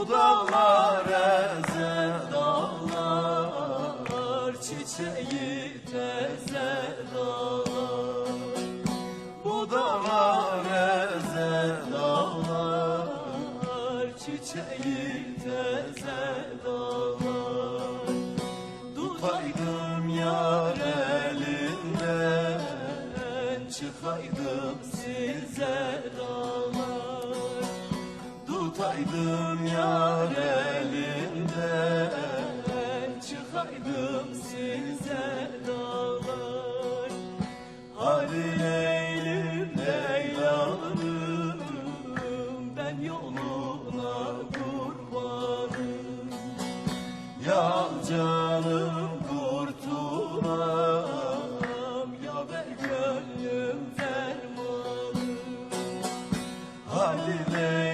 Bu dağlar dağlar Çiçeği teze dağlar Bu dağlar ezel dağlar Çiçeği teze dağlar Tutaydım yar elinden Çıkaydım size Tutaydım yar elimden Çıkaydım size dağlar. Hadi leylim leylanım Ben yoluna kurbanım. Ya canım kurtulam Ya ver gönlüm fermanım. Hadi leylim